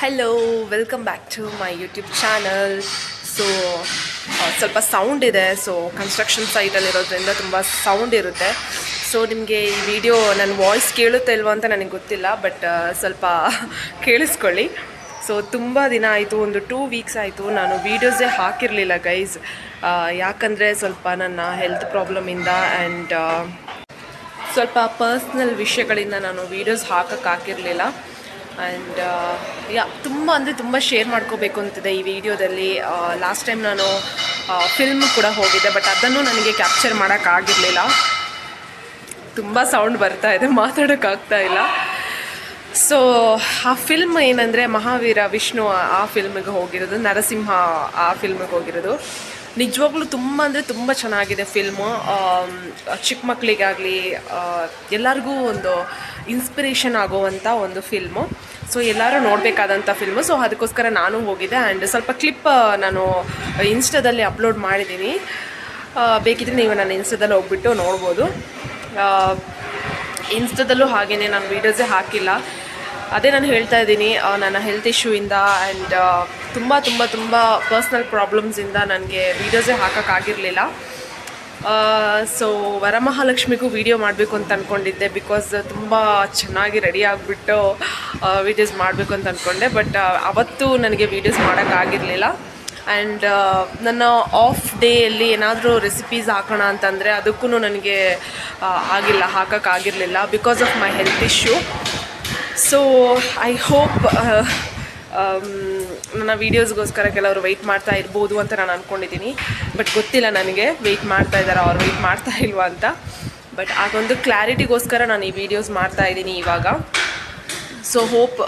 Hello welcome back to my YouTube channel so ಸ್ವಲ್ಪ sound ಇದೆ. So construction ಸೈಟಲ್ಲಿರೋದ್ರಿಂದ ತುಂಬ ಸೌಂಡ್ ಇರುತ್ತೆ. ಸೊ ನಿಮಗೆ ಈ ವಿಡಿಯೋ ನನ್ನ ವಾಯ್ಸ್ ಕೇಳುತ್ತೆ ಇಲ್ವೋ ಅಂತ ನನಗೆ ಗೊತ್ತಿಲ್ಲ ಬಟ್ ಸ್ವಲ್ಪ ಕೇಳಿಸ್ಕೊಳ್ಳಿ. ಸೊ ತುಂಬ ದಿನ ಆಯಿತು, ಒಂದು ಟೂ ವೀಕ್ಸ್ ಆಯಿತು ನಾನು ವೀಡಿಯೋಸೇ ಹಾಕಿರಲಿಲ್ಲ ಗೈಸ್ ಯಾಕಂದರೆ ಸ್ವಲ್ಪ ನನ್ನ ಹೆಲ್ತ್ ಪ್ರಾಬ್ಲಮಿಂದ ಆ್ಯಂಡ್ ಸ್ವಲ್ಪ ಪರ್ಸ್ನಲ್ ವಿಷಯಗಳಿಂದ ನಾನು ವೀಡಿಯೋಸ್ ಹಾಕೋಕ್ಕಾಗಿರಲಿಲ್ಲ ಆ್ಯಂಡ್ ಯಾ ತುಂಬ ಅಂದರೆ ತುಂಬ ಶೇರ್ ಮಾಡ್ಕೋಬೇಕು ಅಂತಿದೆ ಈ ವಿಡಿಯೋದಲ್ಲಿ ಲಾಸ್ಟ್ ಟೈಮ್ ನಾನು ಫಿಲ್ಮ್ ಕೂಡ ಹೋಗಿದ್ದೆ ಬಟ್ ಅದನ್ನು ನನಗೆ ಕ್ಯಾಪ್ಚರ್ ಮಾಡೋಕ್ಕಾಗಿರಲಿಲ್ಲ ತುಂಬ ಸೌಂಡ್ ಬರ್ತಾ ಇದೆ ಮಾತಾಡೋಕ್ಕಾಗ್ತಾ ಇಲ್ಲ. ಸೊ ಆ ಫಿಲ್ಮ್ ಏನಂದರೆ ಮಹಾವೀರ, ವಿಷ್ಣು ಆ- ಫಿಲ್ಮಿಗೆ ಹೋಗಿರೋದು, ನರಸಿಂಹ ಆ ಫಿಲ್ಮಿಗೆ ಹೋಗಿರೋದು. ನಿಜವಾಗ್ಲೂ ತುಂಬ ಅಂದರೆ ತುಂಬ ಚೆನ್ನಾಗಿದೆ ಫಿಲ್ಮು ಚಿಕ್ಕ ಮಕ್ಕಳಿಗಾಗಲಿ ಎಲ್ಲರಿಗೂ ಒಂದು ಇನ್ಸ್ಪಿರೇಷನ್ ಆಗುವಂಥ ಒಂದು ಫಿಲ್ಮು ಸೊ ಎಲ್ಲರೂ ನೋಡಬೇಕಾದಂಥ ಫಿಲ್ಮು ಸೊ ಅದಕ್ಕೋಸ್ಕರ ನಾನು ಹೋಗಿದ್ದೆ ಆ್ಯಂಡ್ ಸ್ವಲ್ಪ ಕ್ಲಿಪ್ ನಾನು ಇನ್ಸ್ಟಾದಲ್ಲಿ ಅಪ್ಲೋಡ್ ಮಾಡಿದ್ದೀನಿ. ಬೇಕಿದ್ರೆ ನೀವು ನಾನು ಇನ್ಸ್ಟಾದಲ್ಲಿ ಹೋಗ್ಬಿಟ್ಟು ನೋಡ್ಬೋದು. ಇನ್ಸ್ಟಾದಲ್ಲೂ ಹಾಗೆಯೇ ನಾನು ವೀಡಿಯೋಸೇ ಹಾಕಿಲ್ಲ. ಅದೇ ನಾನು ಹೇಳ್ತಾ ಇದ್ದೀನಿ ನನ್ನ ಹೆಲ್ತ್ ಇಶ್ಯೂಯಿಂದ ಆ್ಯಂಡ್ ತುಂಬ ತುಂಬ ತುಂಬ ಪರ್ಸ್ನಲ್ ಪ್ರಾಬ್ಲಮ್ಸಿಂದ ನನಗೆ ವೀಡಿಯೋಸೇ ಹಾಕೋಕ್ಕಾಗಿರಲಿಲ್ಲ. ಸೊ ವರಮಹಾಲಕ್ಷ್ಮಿಗೂ ವೀಡಿಯೋ ಮಾಡಬೇಕು ಅಂತ ಅಂದ್ಕೊಂಡಿದ್ದೆ ಬಿಕಾಸ್ ತುಂಬ ಚೆನ್ನಾಗಿ ರೆಡಿ ಆಗಿಬಿಟ್ಟು ವೀಡಿಯೋಸ್ ಮಾಡಬೇಕು ಅಂತ ಅಂದ್ಕೊಂಡೆ ಬಟ್ ಅವತ್ತು ನನಗೆ ವೀಡಿಯೋಸ್ ಮಾಡೋಕ್ಕಾಗಿರಲಿಲ್ಲ ಆ್ಯಂಡ್ ನನ್ನ ಆಫ್ ಡೇಯಲ್ಲಿ ಏನಾದರೂ ರೆಸಿಪೀಸ್ ಹಾಕೋಣ ಅಂತಂದರೆ ಅದಕ್ಕೂ ನನಗೆ ಆಗಿಲ್ಲ ಹಾಕೋಕ್ಕಾಗಿರಲಿಲ್ಲ because of my health issue so I hope ನನ್ನ ವೀಡಿಯೋಸ್ಗೋಸ್ಕರ ಕೆಲವರು ವೆಯ್ಟ್ ಮಾಡ್ತಾ ಇರ್ಬೋದು ಅಂತ ನಾನು ಅಂದ್ಕೊಂಡಿದ್ದೀನಿ ಬಟ್ ಗೊತ್ತಿಲ್ಲ ನನಗೆ ವೆಯ್ಟ್ ಮಾಡ್ತಾ ಇದ್ದಾರೆ ಅವ್ರು ವೆಯ್ಟ್ ಮಾಡ್ತಾ ಇಲ್ವಾ ಅಂತ. ಬಟ್ ಆಗೊಂದು ಕ್ಲಾರಿಟಿಗೋಸ್ಕರ ನಾನು ಈ ವಿಡಿಯೋಸ್ ಮಾಡ್ತಾ ಇದ್ದೀನಿ ಇವಾಗ. ಸೊ ಹೋಪ್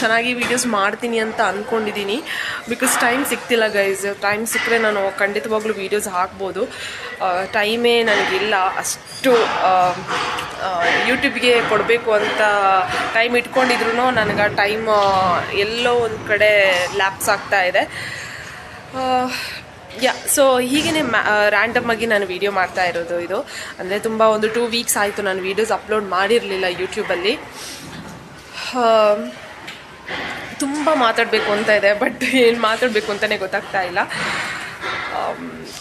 ಚೆನ್ನಾಗಿ ವೀಡಿಯೋಸ್ ಮಾಡ್ತೀನಿ ಅಂತ ಅಂದ್ಕೊಂಡಿದ್ದೀನಿ ಬಿಕಾಸ್ ಟೈಮ್ ಸಿಗ್ತಿಲ್ಲ ಗೈಸ್ ಟೈಮ್ ಸಿಕ್ಕರೆ ನಾನು ಖಂಡಿತವಾಗ್ಲೂ ವೀಡಿಯೋಸ್ ಹಾಕ್ಬೋದು. ಟೈಮೇ ನನಗಿಲ್ಲ. ಅಷ್ಟು ಯೂಟ್ಯೂಬ್ಗೆ ಕೊಡಬೇಕು ಅಂತ ಟೈಮ್ ಇಟ್ಕೊಂಡಿದ್ರು ನನಗೆ ಆ ಟೈಮ್ ಎಲ್ಲೋ ಒಂದು ಕಡೆ ಲ್ಯಾಪ್ಸ್ ಆಗ್ತಾ ಇದೆ. ಯಾ ಸೊ ಹೀಗೇ ಮ್ಯಾ ರ್ಯಾಂಡಮ್ ಆಗಿ ನಾನು ವೀಡಿಯೋ ಮಾಡ್ತಾ ಇರೋದು ಇದು. ಅಂದರೆ ತುಂಬ ಒಂದು ಟೂ ವೀಕ್ಸ್ ಆಯಿತು ನಾನು ವೀಡಿಯೋಸ್ ಅಪ್ಲೋಡ್ ಮಾಡಿರಲಿಲ್ಲ ಯೂಟ್ಯೂಬಲ್ಲಿ ತುಂಬ ಮಾತಾಡಬೇಕು ಅಂತ ಇದೆ ಬಟ್ ಏನು ಮಾತಾಡಬೇಕು ಅಂತಲೇ ಗೊತ್ತಾಗ್ತಾ ಇಲ್ಲ.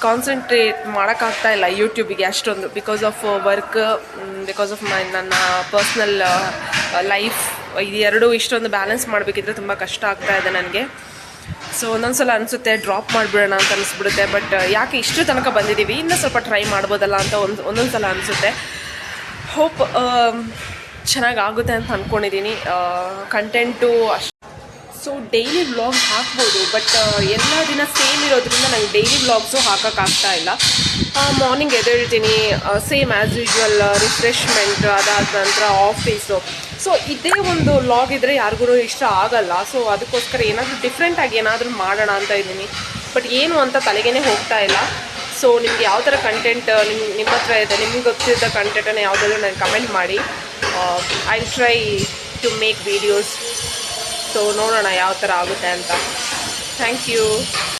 ಕಾನ್ಸಂಟ್ರೇಟ್ ಮಾಡೋಕ್ಕಾಗ್ತಾ ಇಲ್ಲ ಯೂಟ್ಯೂಬಿಗೆ ಅಷ್ಟೊಂದು. Because of work because of my ನನ್ನ ಪರ್ಸ್ನಲ್ ಲೈಫ್ ಇದು ಎರಡೂ ಇಷ್ಟೊಂದು ಬ್ಯಾಲೆನ್ಸ್ ಮಾಡಬೇಕಿದ್ರೆ ತುಂಬ ಕಷ್ಟ ಆಗ್ತಾ ಇದೆ ನನಗೆ. ಸೊ ಒಂದೊಂದ್ಸಲ ಅನಿಸುತ್ತೆ ಡ್ರಾಪ್ ಮಾಡಿಬಿಡೋಣ ಅಂತ ಅನಿಸ್ಬಿಡುತ್ತೆ ಬಟ್ ಯಾಕೆ ಇಷ್ಟು ತನಕ ಬಂದಿದ್ದೀವಿ? ಇನ್ನೂ ಸ್ವಲ್ಪ ಟ್ರೈ ಮಾಡ್ಬೋದಲ್ಲ ಅಂತ ಒಂದು ಒಂದೊಂದು ಸಲ ಅನಿಸುತ್ತೆ ಹೋಪ್ ಚೆನ್ನಾಗಿ ಆಗುತ್ತೆ ಅಂತ ಅಂದ್ಕೊಂಡಿದ್ದೀನಿ ಕಂಟೆಂಟು ಅಷ್ಟು ಸೊ ಡೈಲಿ ವ್ಲಾಗ್ ಹಾಕ್ಬೋದು ಬಟ್ ಎಲ್ಲ ದಿನ ಸೇಮ್ ಇರೋದ್ರಿಂದ ನನಗೆ ಡೈಲಿ ವ್ಲಾಗ್ಸು ಹಾಕೋಕ್ಕಾಗ್ತಾ ಇಲ್ಲ. ಮಾರ್ನಿಂಗ್ ಎದ್ದೇಳ್ತೀನಿ ಸೇಮ್ ಆ್ಯಸ್ ಯೂಶ್ವಲ್ ರಿಫ್ರೆಶ್ಮೆಂಟ್ ಅದಾದ ನಂತರ ಆಫೀಸು ಸೊ ಇದೇ ಒಂದು ವ್ಲಾಗ್ ಇದ್ದರೆ ಯಾರಿಗೂ ಇಷ್ಟ ಆಗಲ್ಲ. ಸೊ ಅದಕ್ಕೋಸ್ಕರ ಏನಾದರೂ ಡಿಫ್ರೆಂಟಾಗಿ ಏನಾದರೂ ಮಾಡೋಣ ಅಂತ ಇದ್ದೀನಿ. ಬಟ್ ಏನು ಅಂತ ತಲೆಗೇ ಹೋಗ್ತಾ ಇಲ್ಲ. ಸೊ ನಿಮ್ಗೆ ಯಾವ ಥರ ಕಂಟೆಂಟ್ ನಿಮ್ಮ ನಿಮ್ಮ ಹತ್ರ ಇದೆ, ನಿಮ್ಗೆ ಗೊತ್ತಿದ್ದ ಕಂಟೆಂಟನ್ನು ಯಾವುದಾದ್ರೂ ನನಗೆ ಕಮೆಂಟ್ ಮಾಡಿ. I try to make videos so ನೋಡೋಣ ಯಾವ ಥರ ಆಗುತ್ತೆ ಅಂತ. Thank you